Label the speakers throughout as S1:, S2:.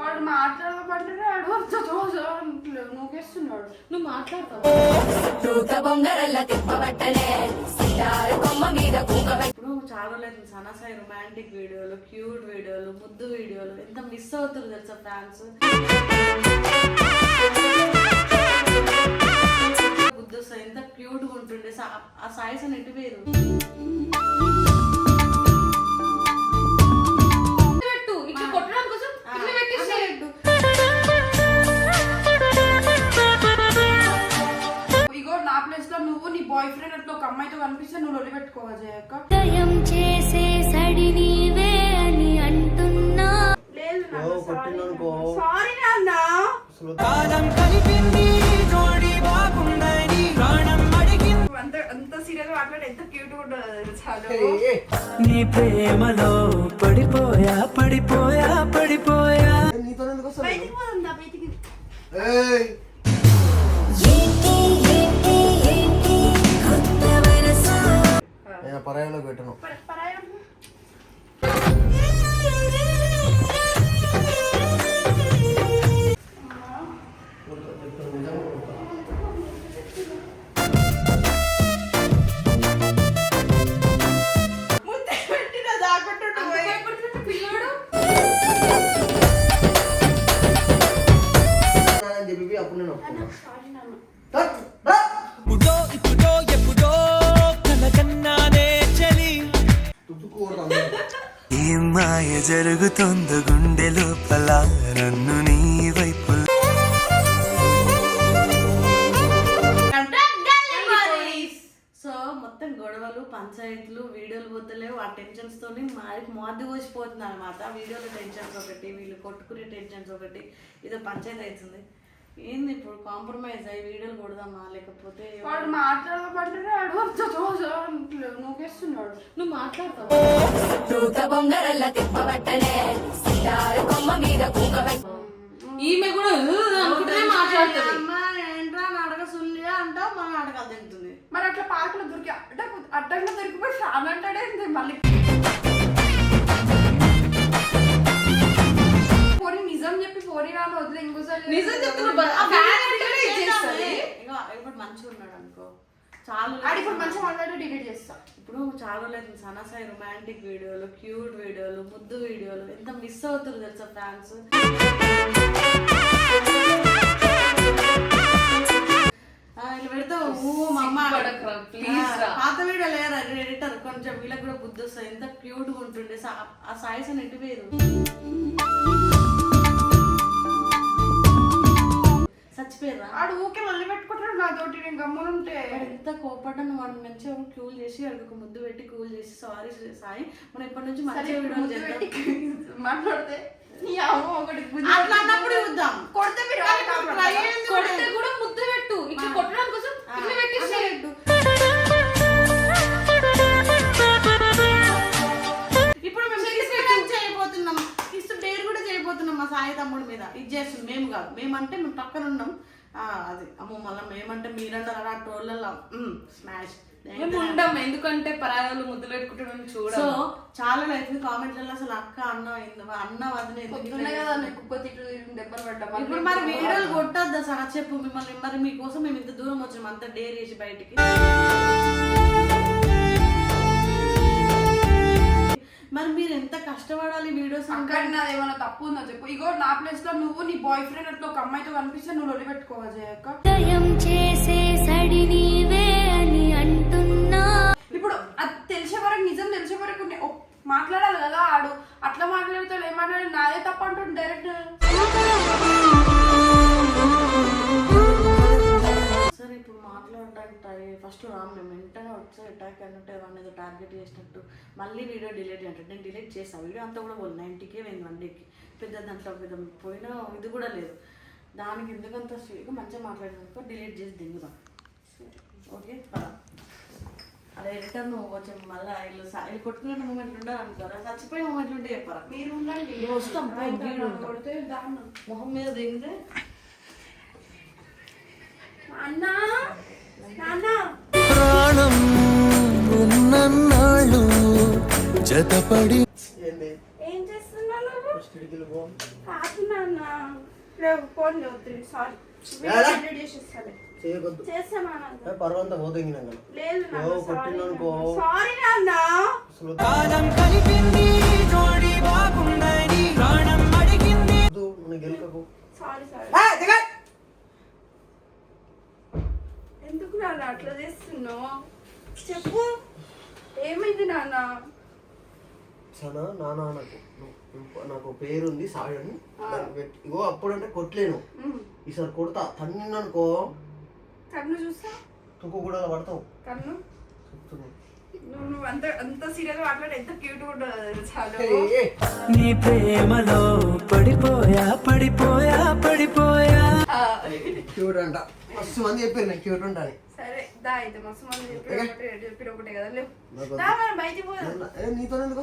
S1: వాడు మాట్లాడమంటే వాడు నూకేస్తున్నాడు.
S2: నువ్వు మాట్లాడతావు? ఇప్పుడు చాలా లేదు సనసాయి రొమాంటిక్ వీడియోలు క్యూట్ వీడియోలు ముద్దు వీడియోలు. ఎంత మిస్ అవుతారు తెలుసా ఫ్యాన్స్ బుద్ధు ఎంత క్యూట్గా ఉంటుండే. సా- ఆ సాయిస్ అని
S1: కనిపిస్తే నువ్వు లొల్లి పెట్టుకోవా జయక్క?
S3: చేసే సడి నీవే అని అంటున్నా.
S1: లేదు. సారీ నాన్న. అంత అంత సీరియస్ మాట్లాడి ఎంత క్యూట్ ఉంటుందో
S4: నీ ప్రేమలో పడిపోయా పడిపోయా పడిపోయా.
S5: నీతో ఎందుకు వస్తాను
S1: బయటికి పోతుందా బయటికి.
S5: ఏయ్.
S2: పోతలేవు ఆ టెన్షన్స్ తోని మాది మాది పోసిపోతుంది అనమాట వీడియోల టెన్షన్స్ ఒకటి వీళ్ళు కొట్టుకునే టెన్షన్స్ ఒకటి ఇదో పంచాయతీ అవుతుంది. ఏంది ఇప్పుడు కాంప్రమైజ్ అయ్యి వీడియోలు కొడదామా? లేకపోతే
S1: వాడు మాట్లాడమంటే వాడు నూకేస్తున్నాడు.
S2: నువ్వు మాట్లాడతావు? ఈమె కూడా "ఊ" అనుకుంటూనే మాట్లాడుతుంది. అమ్మ ఏంట్రా నాడక సుల్లిగా అంటావు? మన నాటకాలు తింటుంది.
S1: మరి అట్లా పార్కులో దొరికి అడ్డ అడ్డంగా దొరికిపోయి ఫ్యాన్ అంటాడే మళ్ళీ? పోనీ నిజం చెప్పి పోనీ రాను వదిలే ఇంకోసారి
S2: నిజం చెప్తున్నా ఇప్పుడు మంచిగా ఉన్నాడు అనుకో. చాలా
S1: ఆడి ఇప్పుడు మంచిగా మాట్లాడి డిలీట్ చేస్తా.
S2: ఇప్పుడు చాలా లేదు సనసాయి రొమాంటిక్ వీడియోలు క్యూట్ వీడియోలు ముద్దు వీడియోలు ఎంత మిస్ అవుతారు తెలుసా ఫ్యాన్స్ ఇలా పెడతావు? ఊ మా అమ్మ.
S1: సిగ్గుపడకురా, please రా.
S2: ఆ, పాత వీడియో లేరా? ఎడిటర్ కొంచెం వీళ్ళకి కూడా బుద్ధి వస్తుంది. ఎంత క్యూట్గా ఉంటుండే. సా- ఆ సాయిస్ అని ఎటు వేరు చచ్చిపోయారా
S1: ఆడు ఊకే మళ్ళీ పెట్టుకుంటాడు నాతోటి నేను గమ్మునుంటే.
S2: ఎంత కోపడ్డాను వాడిని మంచిగా కూల్ చేసి వాడికి ఒక ముద్దు పెట్టి కూల్ చేసి సారీ సాయి మనం ఇప్పటి నుంచి మంచిగా చేద్దాం.
S1: మాట్లాడితే నీ
S2: అట్లా అన్నప్పుడు చూద్దాం.
S1: కొడితే మీరు
S2: కూడా.
S1: ముద్దు పెట్టు ఇట్లా కొట్టడం కోసం ఇట్లా
S2: మేమంటే మేము పక్కన ఉన్నాం. ఆ, అది అమ్మో మళ్ళీ మేమంటే మీరంటారా ట్రోళ్ళ స్మాష్
S1: మేము ఉండం ఎందుకంటే పరాయాలు ముద్దు పెట్టుకుంటాడు చూడ
S2: సో చాలా అవుతుంది కామెంట్లలో అసలు అక్క అన్న అన్న వదిన
S1: పడ్డా
S2: ఇప్పుడు మరి వీడియోలు కొట్టద్దా సార్? చెప్పు మిమ్మల్ని మరి మీకోసం మేము ఇంత దూరం వచ్చాము అంత డేర్ చేసి బయటికి. మరి మీరు ఎంత కష్టపడాలి వీడియోస్
S1: అక్కడ నాది ఏమైనా తప్పు ఉందో చెప్పు? ఇగో నా ప్లేస్లో నువ్వు నీ బాయ్ ఫ్రెండ్ అట్లా ఒక అమ్మాయితో కనిపిస్తే నువ్వు లొల్లి పెట్టుకోవా జయక్క
S3: ఉదయం చేసే సడి నీవే అని అంటున్నా.
S1: ఇప్పుడు అది తెలిసే వరకు నిజం తెలిసే వరకు మాట్లాడాలి కదా ఆడు. అట్లా మాట్లాడితే ఏమన్నాడు నాదే తప్పు అంటుండు డైరెక్ట్
S2: మాట్లాడడానికి ఫస్ట్ రామ్ మేము వెంటనే వచ్చి అటాక్ అన్నట్టు ఏమన్నా ఏదో టార్గెట్ చేసినట్టు మళ్ళీ వీడియో డిలీట్ అంటే నేను డిలీట్ చేస్తాను వీడియో అంతా కూడా పోదు నైంటీకే పోయింది వన్ డేకి పెద్ద దాంట్లో పెద్ద పోయిన ఇది కూడా లేదు. దానికి ఎందుకంత స్వీట్గా మంచిగా మాట్లాడినందుకు డిలీట్ చేసి దిగుదాం ఓకే అదే రిటర్న్ కొంచెం మళ్ళీ వీళ్ళు వీళ్ళు కొట్టుకునే మూమెంట్లు ఉండదు అనుకోరా? చచ్చిపోయే మూమెంట్లు ఉంటే చెప్పరా?
S1: మీరు ఉండండి.
S2: వస్తాం.
S1: కొడితే దారుణం.
S2: మొహం మీద దిగితే
S4: జతపడి
S1: ఏం చేస్తున్నావు
S5: ఫస్ట్ ఇడికి వెళ్ళిపో
S1: కాదు నాన్న. రేపు ఫోన్ చదువుతుంది సారీ.
S5: పర్వంతా పోతుంది కొట్టిందనుకో.
S1: సారీ నాన్న.
S4: కాలం కలిపింది జోడి బాగుందని ప్రాణం అడిగింది.
S5: వద్దు, నువ్వు గెలుకకు.
S1: Sorry sorry. ఎందుకు నాన్న అట్లా చేస్తున్నావు? చెప్పు. ఏమైంది నాన్న?
S5: సనా నా నాన్నకు నువ్వు- నాకు పేరుంది సాయని. ఇగో అప్పుడంటే కొట్టలేను. ఈసారి కొడతా. తన్నిననుకో
S1: కన్ను చూస్తా?
S5: తుక్కు కూడా పడతావు.
S1: కన్ను. నువ్వు నువ్వు అంత అంత సీరియస్ మాట్లాడి ఎంత క్యూట్ ఉంటుంది చాలు.
S5: ఏయ్, ఏయ్.
S4: నీ ప్రేమలో పడిపోయా పడిపోయా పడిపోయా.
S5: క్యూట్ అంట. మస్తు మంది చెప్పారు నేను? క్యూట్ ఉంటాను నీతో ఎందుకు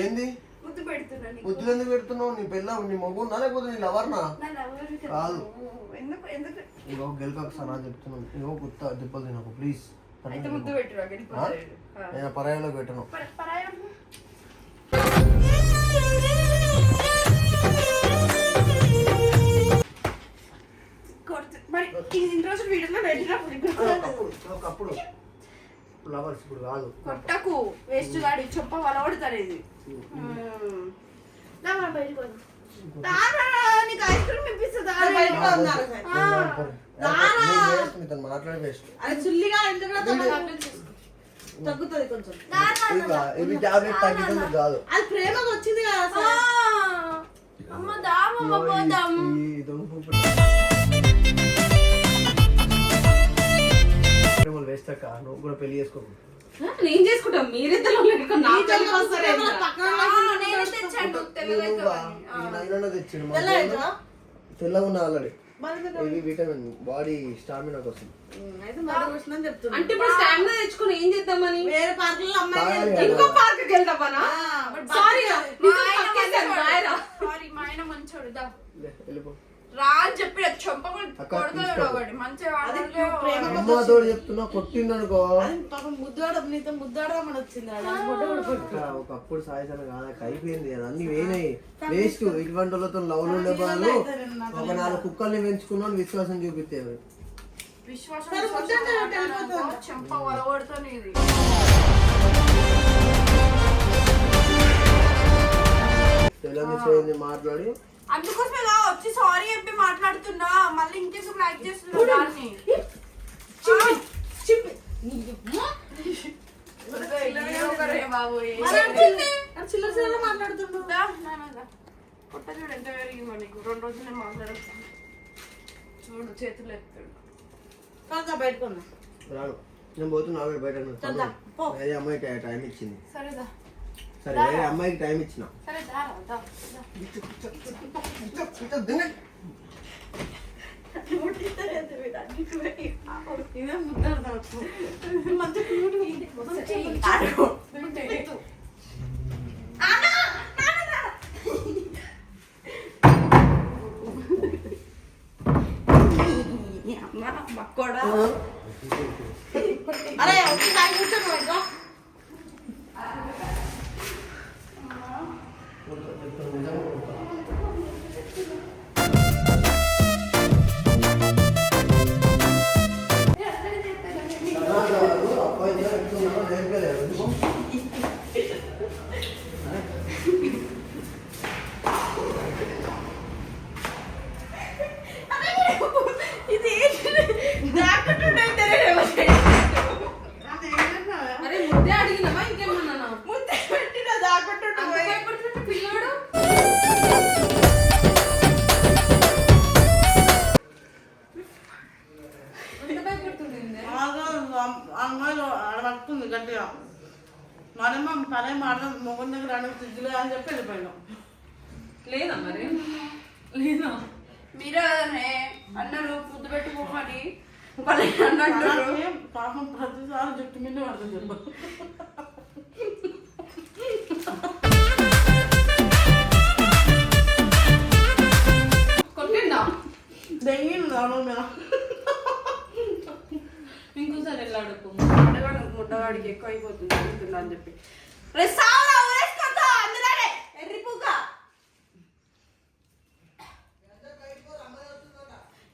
S5: ఏంది ముద్దులు ఎందుకు పెడుతున్నావు? నీ పిల్ల నీ మొగ్గున్నా లేకపోతే నీ లవర్నా?
S1: కదా.
S5: ఇగో గెలకకు సనా చెప్తున్నాను. ఇగో గుత్త దెబ్బలు తినకు ప్లీజ్. నేను పరాయంలో పెట్టను. ఒకప్పుడు ఒకప్పుడు. లవర్స్ ఇప్పుడు కాదు.
S1: కొట్టకు వేస్ట్ గాడి చొప్ప వలవడతారు ఇది నీకు ఐస్ క్రీమ్ ఇప్పిస్తుందా
S5: మాట్లాడే
S2: అది ఎందుకు తగ్గుతుంది కొంచెం.
S5: ఇవి టాబ్లెట్ తగ్గితుంది కాదు.
S2: అది ప్రేమగా వచ్చింది కదా
S1: అమ్మ దామమ్మ పోదాం
S5: నువ్వు కూడా పెళ్ళి
S6: నేను చేసుకుంటాం. మీరిద్దరు
S1: తెల్లగా
S5: ఉన్నా ఆల్రెడీ. ఇది విటమిన్? బాడీ స్టామినా కోసం.
S6: అంటే ఇప్పుడు స్టామినా తెచ్చుకుని ఏం చేద్దామని
S2: వేరే పార్కుల్లో అమ్మాయి
S5: తాగాలి
S2: చేస్తారు.
S6: ఇంకో పార్క్కి వెళ్దామనా సారీ
S1: మా ఆయన మంచోడు. దా.
S5: వెళ్ళిపో.
S1: రా అని చెప్పి చొంప
S5: అక్క,
S1: కొడతాడు
S5: తీసుకో.
S1: ఒకటి మంచిగా
S2: అది
S1: వాడతాడు.
S2: ప్రేమ
S5: అమ్మతో చెప్తున్నా కొట్టిందనుకో
S2: అది పాపం ముద్దాడ నీతో ముద్దాడమని వచ్చింది ఆడ. అది ఫోటో కూడా పెట్టు.
S5: అక్క, ఒకప్పుడు సాయసన కాదు అయిపోయింది అన్ని వేయినాయి వేస్ట్ ఇటువంటి వాళ్ళతో లవ్ ఉండే వాళ్ళు ఒక నాలుగు కుక్కల్ని పెంచుకున్నాను విశ్వాసం చూపించేవారు
S1: విశ్వాసం
S2: సరే,
S1: విశ్వాసం
S2: ముద్దంటే
S1: మాట్లాడనుకో,
S2: వెళ్ళిపోతాను.
S1: చెంప వలగొడుతుంది ఇది
S5: తెలంగాణ మాట్లాడి
S1: వచ్చి సారీ చెప్పి మాట్లాడుతున్నా. మళ్ళీ ఇంకేసం లైక్ చేస్తున్నా దాన్ని.
S2: చిల్లర చిల్లర. మాట్లాడుతుండు.
S1: దా, నాన్న, దా. పొట్ట చూడు ఎంత పెరిగిందో నీకు. రెండు రోజులు నేను మాట్లాడతాను చూడు చేతులు ఎత్తాడు.
S2: కాకా బయటకున్నా
S5: రాను నేను పోతున్నా బయట. అమ్మాయికి టైం ఇచ్చింది.
S1: సరేదా.
S5: సరే వేరే అమ్మాయికి టైం ఇచ్చిన
S2: మంచి దగ్గర అడుగు తిద్దులే అని చెప్పి వెళ్ళిపోయినాం
S6: లేదా మరి? లేదా?
S1: మీరే కదనే అన్నారు ఫుడ్ పెట్టుకోమని వాళ్ళు అన్నట్టు.
S2: పాపం ప్రతిసారి జుట్టు మీద పడుతుంది
S6: కొట్టిండా?
S2: దెయ్యం రావడం మీద.
S6: మాట్లాడకు
S1: ముట్టగాడు ముట్టగాడికి ఎక్కువ అయిపోతుంది అని చెప్పి. రే సావురా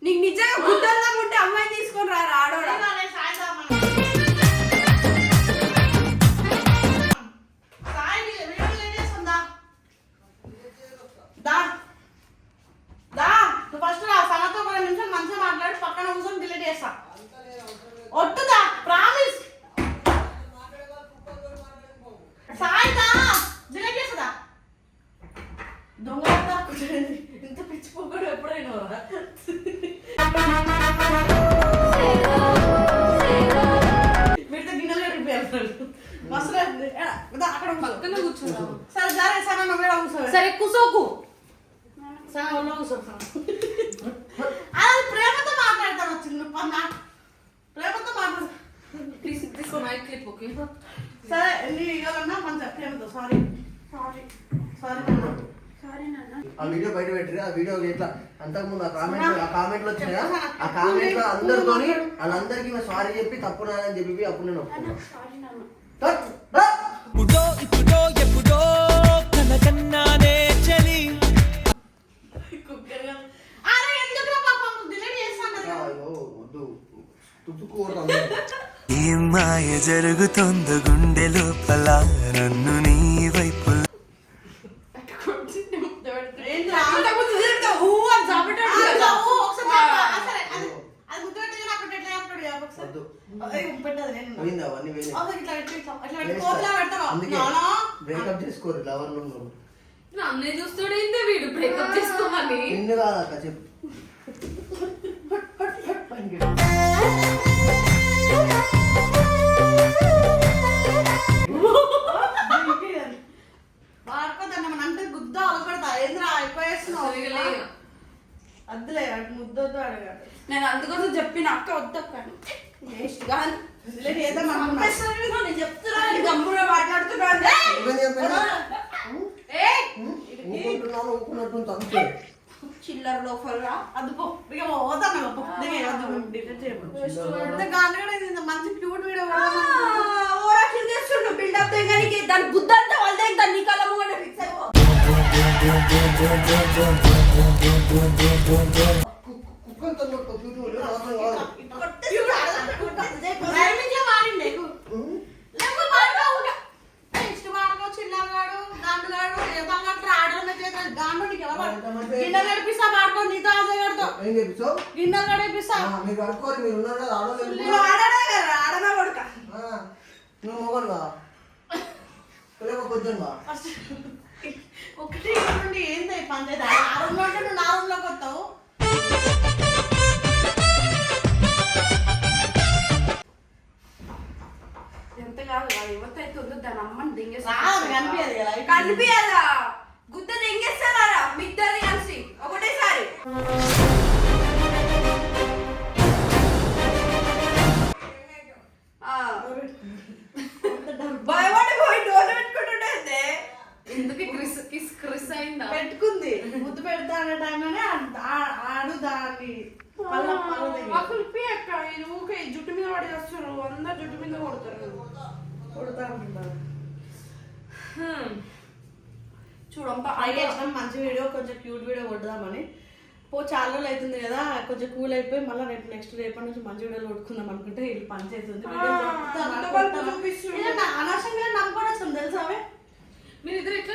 S1: నీకు నిజంగా గుడ్డల్లా ఉంటే అమ్మాయి తీసుకొని రా ఆడోడా?
S2: ఫస్ట్ రా సనతో ఒక రెండు నిమిషాలు మంచిగా మాట్లాడి పక్కన కూర్చొని డిలీట్ చేస్తా. ఒట్టుదా
S6: ప్రా మైక్ క్లిప్ ఓకే
S2: సరే నీ ఇవ్వాలన్నా మంచిగా ప్రేమతో సారీ సారీ సారీ అన్నా
S1: సారీ నాన్న.
S5: ఆ వీడియో బయట పెట్టిరు? ఆ వీడియో ఎట్లా? అంతకుముందు ఆ కామెంట్ ఆ కామెంట్లు వచ్చినాయా? ఆ కామెంట్లో అందరితోని వాళ్ళందరికీ సారీ చెప్పి తప్పు నాదని చెప్పి అప్పుడు నేను
S1: సారీ నాన్న.
S4: ఇప్పుడో ఇప్పుడో ఎప్పుడో కనకన్నానే చలి.
S2: కుక్కర్ గా- అరే ఎందుకు పాపం? డిలీట్ చేస్తాను కదా
S5: అయ్యో వద్దు. తుట్టుకోవడం
S4: ఏం మాయ జరుగుతుందో గుండె లోపల నన్ను నీ వైపు
S2: ఏంటి రా?
S1: అంతకుముందు తిరుగుతావు, ఊ అని చాపేటోడు
S2: ఆ,
S1: కదా.
S2: ఓ, ఒకసారి మంచి క్యూట్ వీడియో
S1: ఓరాక్షన్ చేస్తుండు బిల్డప్ తెగనికి దాని బుద్ధి అంతా వాళ్ళదే దాన్ని నీ కళ్ళ ముంగట ఫిక్స్ అయిపో
S5: కుక్కలతో కొట్టు, చూడు, అవసరం కాదు.
S2: రైమింగ్లో వాడిండే లేకపోతే వాడుకో ఊట. నెక్స్ట్ వాడుకో చిన్నగాడు గాండుగాడు ఏమన్నట్టు ఆడడం వాడు? గిన్నెలు నడిపిస్తా వాడుకో నీతో ఆశ కడతావు.
S5: ఏం చేపిస్తావు?
S2: గిన్నెలు నడిపిస్తా
S5: ఆ, మీరు కడుక్కోరు మీరు ఉన్నారు కదా ఆడవాళ్ళు
S1: నువ్వు ఆడనే కదా ఆడనా కొడుక?
S5: నువ్వు
S2: ఒకటి నుండి ఏంది పంచాయతీ ఆ రూమ్లో ఉంటే నువ్వు నా రూమ్లోకి వస్తావు.
S1: ఎంత కాదు ఎవరితో అయితే ఉందో దాని అమ్మని దింగేసి
S2: కనిపించదు కదా.
S1: కనిపించదా. గుద్ద దింగేస్తారా మీ ఇద్దరిని కలిసి. ఒకటేసారి.
S2: ట్రై చేసినాం మంచి వీడియో కొంచెం క్యూట్ వీడియో కొడదామని. పో చాలా రోజులు అవుతుంది కదా కొంచెం కూల్ అయిపోయి మళ్ళీ రేపు నెక్స్ట్ రేపటి నుంచి మంచి వీడియోలు కొట్టుకుందాం అనుకుంటే వీళ్ళు పని చేస్తుంది. అనవసరంగా నమ్ముకోవచ్చు తెలుసా ఆమె?
S6: మీరిద్దరు ఎట్లా?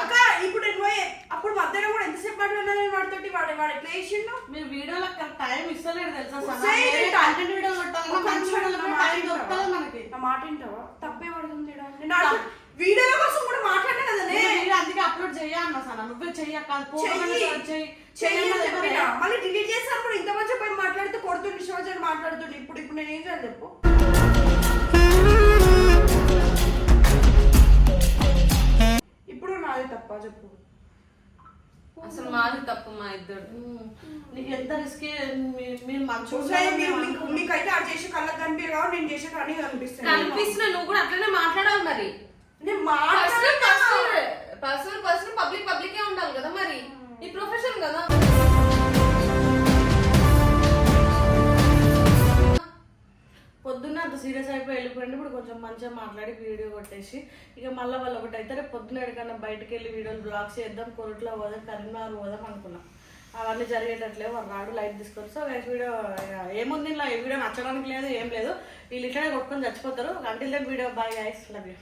S1: అక్క ఇప్పుడు నేను పోయి? అప్పుడు మధ్యాహ్నం కూడా ఎంతసేపు మాట్లాడినా నేను వాడితోటి వాడు వాడు ఎట్లా చేసిండు?
S2: మీరు వీడియోలో టైం ఇస్తలేడు తెలుసా కంటెంట్ వీడియో మంచి వీడియోలో
S1: మాట?
S2: మనకి.
S1: వింటావా? తప్పే పడుతుంది వీడియోల కోసం కూడా మాట్లాడినా కదా
S2: నేను వీడియో అందుకే అప్లోడ్ చెయ్యన్నా సనా. నువ్వే చెయ్యక్క.
S1: మళ్ళీ డిలీట్ చేసినప్పుడు ఇంత మంచి పోయి మాట్లాడుతూ కొడుతుండి శివజన్ మాట్లాడుతుండే. ఇప్పుడు ఇప్పుడు నేను ఏం చేయాలి చెప్పు? ఇప్పుడు నాది తప్ప చెప్పు.
S6: అసలు మాది తప్పు మా ఇద్దరు.
S2: నీకు ఎంత రిస్క్ మీరు మంచి
S1: మీకైతే అది చేసే కళ్ళకి కాబట్టి నేను చేసే కానీ కనిపిస్తాను.
S6: కనిపిస్తున్నా నువ్వు కూడా అట్లనే మాట్లాడాలి మరి. పర్సనల్. పర్సనల్ పబ్లిక్ పబ్లికే ఉండాలి కదా మరి? నీ ప్రొఫెషన్ కదా?
S2: పొద్దున్న అంత సీరియస్ అయిపోయి వెళ్ళిపోయింది ఇప్పుడు కొంచెం మంచిగా మాట్లాడి వీడియో కొట్టేసి ఇక మళ్ళీ వాళ్ళు ఒకటి అయితే రేపు పొద్దున్న ఎక్కడికన్నా బయటకు వెళ్ళి వీడియోలు బ్లాగ్స్ చేద్దాం కొరట్లో పోదాం కరీంనగర్ పోదాం అనుకున్నాం. అవన్నీ జరిగేటట్లే వాడు రాడు లైట్ తీసుకొని. సో గైస్ వీడియో ఏముంది ఇలా ఈ వీడియో నచ్చడానికి లేదు ఏం లేదు. వీళ్ళు ఇట్లనే కొట్టుకొని చచ్చిపోతారు. Then video bye love you